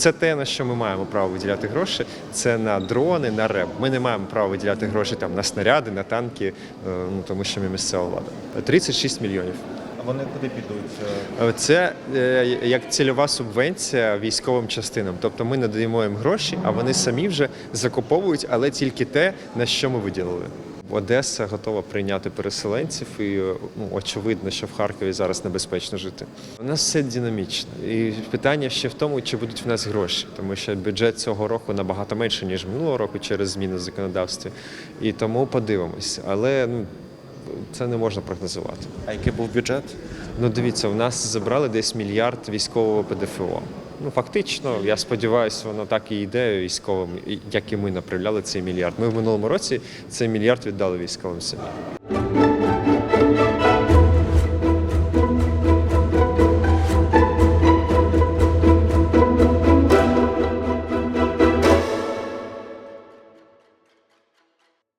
Це те, на що ми маємо право виділяти гроші. Це на дрони, на РЕБ. Ми не маємо права виділяти гроші там на снаряди, на танки, е, ну тому що ми місцева влада. 36 мільйонів. Вони куди підуть? Е, Це е, як цільова субвенція військовим частинам. Тобто ми надаємо їм гроші, а вони самі вже закуповують, але тільки те, на що ми виділили. Одеса готова прийняти переселенців, і е, ну, очевидно, що в Харкові зараз небезпечно жити. У нас все динамічно, і питання ще в тому, чи будуть в нас гроші, тому що бюджет цього року набагато менше ніж минулого року через зміни в законодавстві. І тому подивимось. Але ну це не можна прогнозувати. А який був бюджет? Ну, дивіться, в нас забрали десь мільярд військового ПДФО. Ну, фактично, я сподіваюся, воно так і йде військовим, як і ми направляли цей мільярд. Ми в минулому році цей мільярд віддали військовим самі.